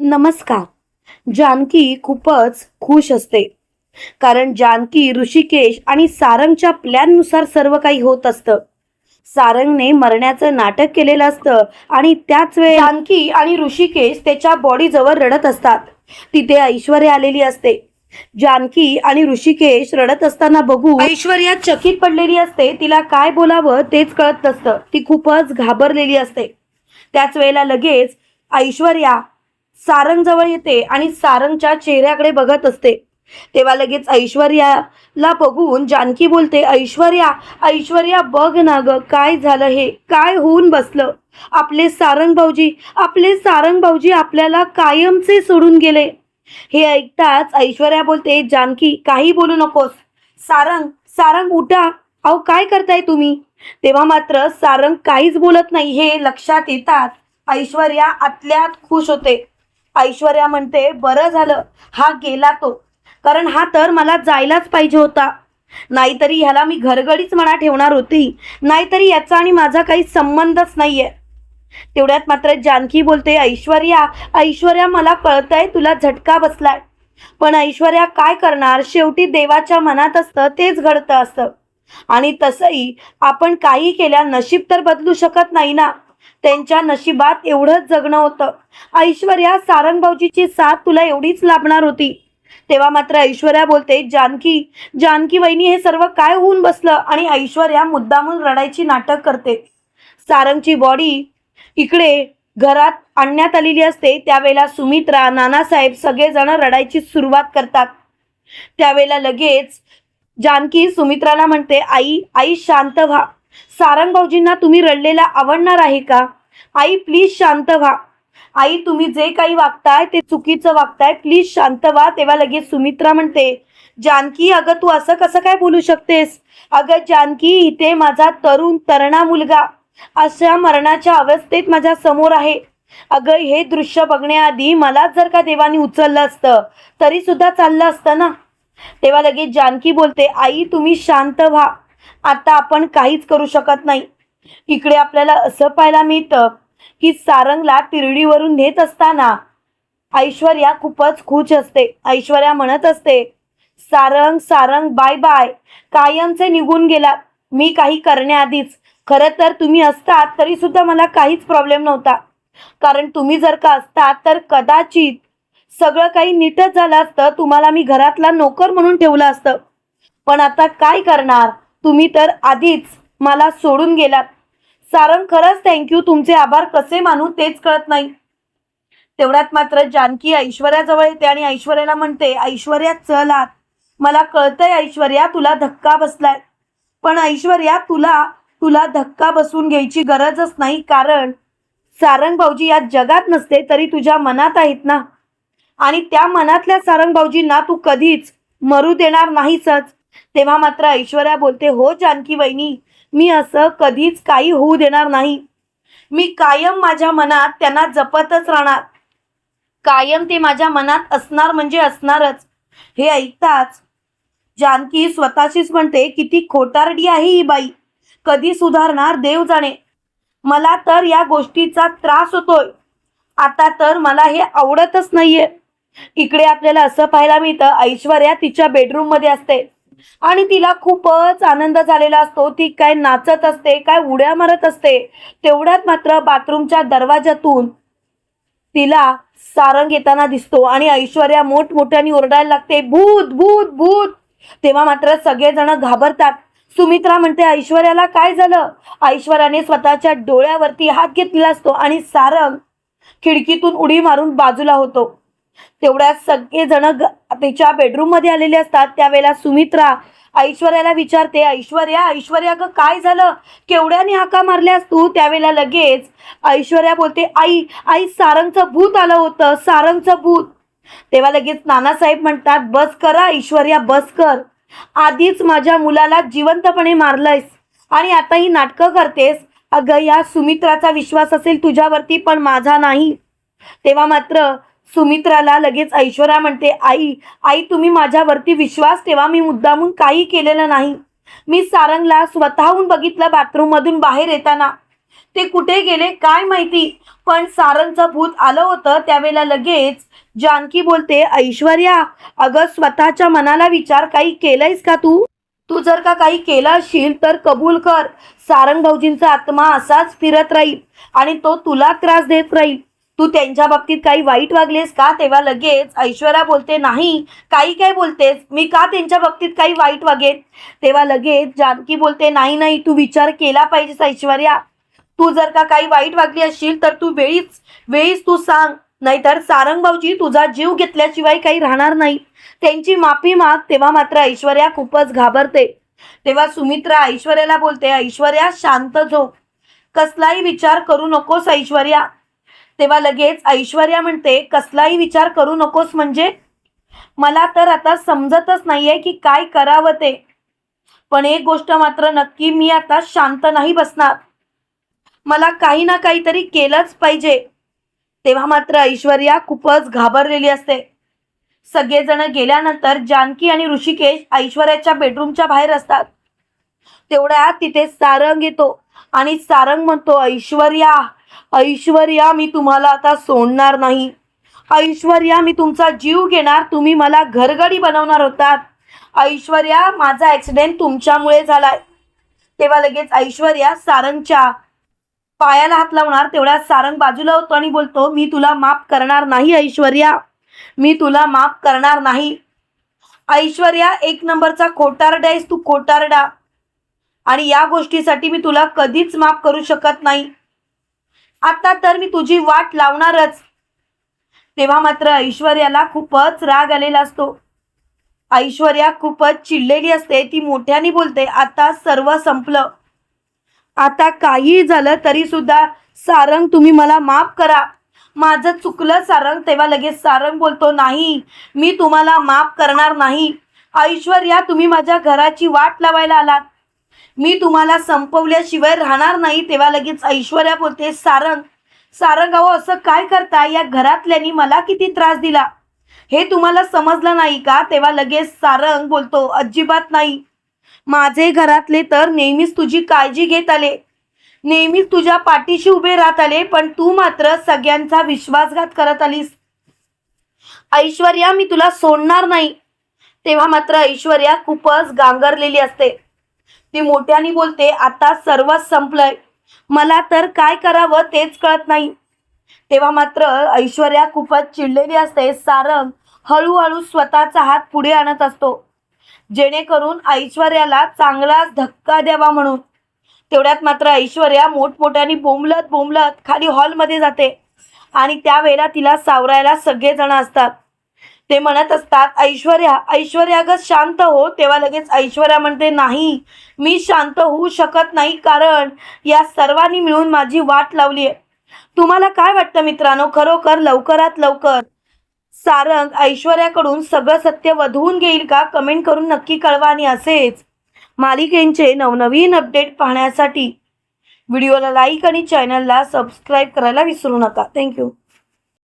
नमस्कार. जानकी खूपच खुश असते. कारण जानकी ऋषिकेश आणि सारंगच्या प्लॅननुसार सर्व काही होत असतं. सारंगने मरण्याचं नाटक केलेलं असतं आणि त्याच वेळी जानकी आणि ऋषिकेश त्याच्या बॉडीजवळ रडत असतात. तिथे ऐश्वर्या आलेली असते. जानकी आणि ऋषिकेश रडत असताना बघू ऐश्वर्या चकित पडलेली असते. तिला काय बोलावं तेच कळत नसतं. ती खूपच घाबरलेली असते. त्याच वेळेला लगेच ऐश्वर्या सारंगजवळ येते आणि सारंगच्या चेहऱ्याकडे बघत असते. तेव्हा लगेच ऐश्वर्याला बघून जानकी बोलते ऐश्वर्या ऐश्वर्या बघ ना ग काय झालं हे? काय होऊन बसलं? आपले सारंग भाऊजी आपले सारंग भाऊजी आपल्याला कायमचे सोडून गेले. हे ऐकताच ऐश्वर्या बोलते जानकी काही बोलू नकोस. सारंग सारंग उठा. अहो काय करताय तुम्ही? तेव्हा मात्र सारंग काहीच बोलत नाही हे लक्षात येतात ऐश्वर्या आतल्यात खुश होते. ऐश्वर्या म्हणते बरं झालं. हा गेला तो. कारण हा तर मला जायलाच पाहिजे होता. नाहीतरी ह्याला मी घरगडीच म्हणा ठेवणार होती. नाहीतरी याचा आणि माझा काही संबंधच नाही आहे तेवढ्यात मात्र जानकी बोलते ऐश्वर्या ऐश्वर्या मला कळतंय तुला झटका बसलाय. पण ऐश्वर्या काय करणार? शेवटी देवाच्या मनात असतं तेच घडतं असतं. आणि तसंही आपण काही केल्या नशीब तर बदलू शकत नाही ना. त्यांच्या नशिबात एवढंच जगणं होतं. ऐश्वर्या सारंगभाऊजीची साथ तुला एवढीच लाभणार होती. तेव्हा मात्र ऐश्वर्या बोलते जानकी जानकी वहिनी हे सर्व काय होऊन बसलं आणि ऐश्वर्या मुद्दामून रडायची नाटक करते. सारंगची बॉडी इकडे घरात आणण्यात आलेली असते. त्यावेळेला सुमित्रा नानासाहेब सगळेजण रडायची सुरुवात करतात. त्यावेळेला लगेच जानकी सुमित्राला म्हणते आई आई शांत व्हा. सारंग भाऊजींना तुम्ही रडलेला आवडणार आहे का? आई प्लीज शांत व्हा. आई तुम्ही जे काही वागताय ते चुकीचं वागताय. प्लीज शांत व्हा. तेव्हा लगेच सुमित्रा म्हणते जानकी अगं तू असं कसं काय बोलू शकतेस? अगं जानकी इथे माझा तरुण तरणा मुलगा. अशा मरणाच्या अवस्थेत माझ्यासमोर आहे. अगं हे दृश्य बघण्याआधी मलाच जर का देवानी उचललं असतं तरी सुद्धा चाललं असतं ना? तेव्हा लगेच जानकी बोलते आई तुम्ही शांत व्हा. आता आपण काहीच करू शकत नाही. इकडे आपल्याला असं पाहायला मिळतं की सारंगला तिरडीवरून नेत असताना ऐश्वर्या खूपच खुश असते. ऐश्वर्या म्हणत असते सारंग सारंग बाय बाय. कायमचे निघून गेला. मी काही करण्याआधीच. खरं तर तुम्ही असतात तरी सुद्धा मला काहीच प्रॉब्लेम नव्हता. कारण तुम्ही जर का असतात तर कदाचित सगळं काही नीटच झालं असतं. तुम्हाला मी घरातला नोकर म्हणून ठेवलं असतं. पण आता काय करणार? तुम्ही तर आधीच मला सोडून गेलात. सारंग खरंच थँक्यू तुमचे आभार कसे मानू तेच कळत नाही. तेवढ्यात मात्र जानकी ऐश्वर्याजवळ येते आणि ऐश्वर्याला म्हणते ऐश्वर्या चल आत. मला कळतंय ऐश्वर्या तुला धक्का बसलाय. पण ऐश्वर्या तुला तुला धक्का बसून घ्यायची गरजच नाही कारण सारंग भाऊजी या जगात नसते तरी तुझ्या मनात आहेत ना. आणि त्या मनातल्या सारंग भाऊजींना तू कधीच मरू देणार नाहीसच. तेव्हा मात्र ऐश्वर्या बोलते हो जानकी वहिनी मी असं कधीच काही होऊ देणार नाही. मी कायम माझ्या मनात त्यांना जपतच राहणार. कायम ते माझ्या मनात असणार म्हणजे असणारच. हे ऐकताच जानकी स्वतःशीच म्हणते किती खोटारडी आहे ही बाई. कधी सुधारणार देव जाणे. मला तर या गोष्टीचा त्रास होतोय. आता तर मला हे आवडतच नाहीये. इकडे आपल्याला असं पाहायला मिळतं ऐश्वर्या तिच्या बेडरूममध्ये असते. आणि तिला खूपच आनंद झालेला असतो. ती काय नाचत असते काय उड्या मारत असते तेवढ्यात मात्र बाथरूमच्या दरवाजातून तिला सारंग येताना दिसतो आणि ऐश्वर्या मोठमोठ्याने ओरडायला लागते भूत भूत भूत. तेव्हा मात्र सगळेजण घाबरतात. सुमित्रा म्हणते ऐश्वर्याला काय झालं? ऐश्वर्याने स्वतःच्या डोळ्यावरती हात घेतलेला असतो आणि सारंग खिडकीतून उडी मारून बाजूला होतो. तेवढ्यात सगळेजण तिच्या बेडरूममध्ये आलेले असतात. त्यावेळेला सुमित्रा ऐश्वर्याला विचारते ऐश्वर्या ऐश्वर्या ग काय झालं? केवढ्याने हाका मारल्यास तू? त्यावेळेला लगेच ऐश्वर्या बोलते आई आई सारंगचं भूत आलं होतं सारंगचं भूत. तेव्हा लगेच नानासाहेब म्हणतात बस करा ऐश्वर्या बस कर. आधीच माझ्या मुलाला जिवंतपणे मारलंयस आणि आता ही नाटकं करतेस. अगं या सुमित्राचा विश्वास असेल तुझ्यावरती पण माझा नाही. तेव्हा मात्र सुमित्राला लगेच ऐश्वर्या म्हणते आई आई तुम्ही माझ्यावरती विश्वास ठेवा. मी मुद्दामून काही केलेलं नाही. मी सारंगला स्वतःहून बघितलं बाथरूममधून बाहेर येताना. ते कुठे गेले काय माहिती. पण सारंगचं भूत आलं होतं त्यावेळेला लगेच जानकी बोलते ऐश्वर्या अगं स्वतःच्या मनाला विचार. काही केलंयस का तू? तू जर का काही केलं असशील तर कबूल कर. सारंग भाऊजींचा आत्मा असाच फिरत राहील आणि तो तुला त्रास देत राहील. तू त्यांच्या बाबतीत काही वाईट वागलेस का? तेव्हा लगेच ऐश्वर्या बोलते नाही काही काय बोलतेस? मी का त्यांच्या बाबतीत काही वाईट वागेन? तेव्हा लगेच जानकी बोलते नाही नाही तू विचार केला पाहिजेस ऐश्वर्या. तू जर का काही वाईट वागली असशील तर तू वेळीच वेळीच तू सांग. नाहीतर सारंग भाऊजी तुझा जीव घेतल्याशिवाय काही राहणार नाही. त्यांची माफी माग तेव्हा मात्र ऐश्वर्या खूपच घाबरते. तेव्हा सुमित्रा ऐश्वर्याला बोलते ऐश्वर्या शांत झोप. कसलाही विचार करू नकोस ऐश्वर्या. तेव्हा लगेच ऐश्वर्या म्हणते कसलाही विचार करू नकोस म्हणजे? मला तर आता समजतच नाहीये की काय करावं ते. पण एक गोष्ट मात्र नक्की मी आता शांत नाही बसणार. मला काही ना काहीतरी केलंच पाहिजे. तेव्हा मात्र ऐश्वर्या खूपच घाबरलेली असते. सगळेजण गेल्यानंतर जानकी आणि ऋषिकेश ऐश्वर्याच्या बेडरूमच्या बाहेर असतात. तेवढ्या तिथे सारंग येतो आणि सारंग म्हणतो ऐश्वर्या ऐश्वर्या मी तुम्हाला आता सोडणार नाही. ऐश्वर्या मी तुमचा जीव घेणार. तुम्ही मला घरगडी बनवणार होतात. ऐश्वर्या माझा ऍक्सिडेंट तुमच्यामुळे झालाय. तेव्हा लगेच ऐश्वर्या सारंगच्या पायाला हात लावणार. तेवढ्या सारंग बाजूला होतो आणि बोलतो मी तुला माफ करणार नाही ऐश्वर्या. मी तुला माफ करणार नाही. ऐश्वर्या एक नंबरचा खोटारडा आहेस तू खोटारडा. आणि या गोष्टीसाठी मी तुला कधीच माफ करू शकत नाही. आता तर मी तुझी वाट लावणारच. तेव्हा मात्र ऐश्वर्याला खूपच राग आलेला असतो. ऐश्वर्या खूपच चिडलेली असते ती मोठ्याने बोलते आता सर्व संपलं. आता काही झालं तरी सुद्धा सारंग तुम्ही मला माफ करा. माझं चुकलं सारंग तेव्हा लगेच सारंग बोलतो नाही मी तुम्हाला माफ करणार नाही. ऐश्वर्या तुम्ही माझ्या घराची वाट लावायला आलात. मी तुम्हाला संपवल्याशिवाय राहणार नाही तेव्हा लगेच ऐश्वर्या बोलते सारंग सारंग अहो असं काय करता या घरातल्यानी मला किती त्रास दिला. हे तुम्हाला समजलं नाही का? तेव्हा लगेच सारंग बोलतो अजिबात नाही. माझे घरातले तर नेहमीच तुझी काळजी घेत आले. नेहमीच तुझ्या पाठीशी उभे राहत आले पण तू मात्र सगळ्यांचा विश्वासघात करत आलीस. ऐश्वर्या मी तुला सोडणार नाही. तेव्हा मात्र ऐश्वर्या खूपच गांगरलेली असते. ती मोठ्याने बोलते आता सर्वच संपलंय. मला तर काय करावं तेच कळत नाही. तेव्हा मात्र ऐश्वर्या खूपच चिडलेली असते. सारंग हळूहळू स्वतःचा हात पुढे आणत असतो. जेणेकरून ऐश्वर्याला चांगलाच धक्का द्यावा म्हणून. तेवढ्यात मात्र ऐश्वर्या मोठमोठ्याने बोंबलत बोंबलत खाली हॉलमध्ये जाते. आणि त्यावेळेला तिला सावरायला सगळेजण असतात. ते म्हणत असतात ऐश्वर्या ऐश्वर्या ग शांत हो. तेव्हा लगेच ऐश्वर्या म्हणते नाही मी शांत होऊ शकत नाही कारण या सर्वांनी मिळून माझी वाट लावली आहे. तुम्हाला काय वाटतं मित्रांनो? खरोखर लवकरात लवकर सारंग ऐश्वर्याकडून सगळं सत्य वधवून घेईल का? कमेंट करून नक्की कळवा आणि असेच मालिकेंचे नवनवीन अपडेट पाहण्यासाठी व्हिडिओला लाईक आणि चॅनलला सबस्क्राईब करायला विसरू नका. थँक्यू.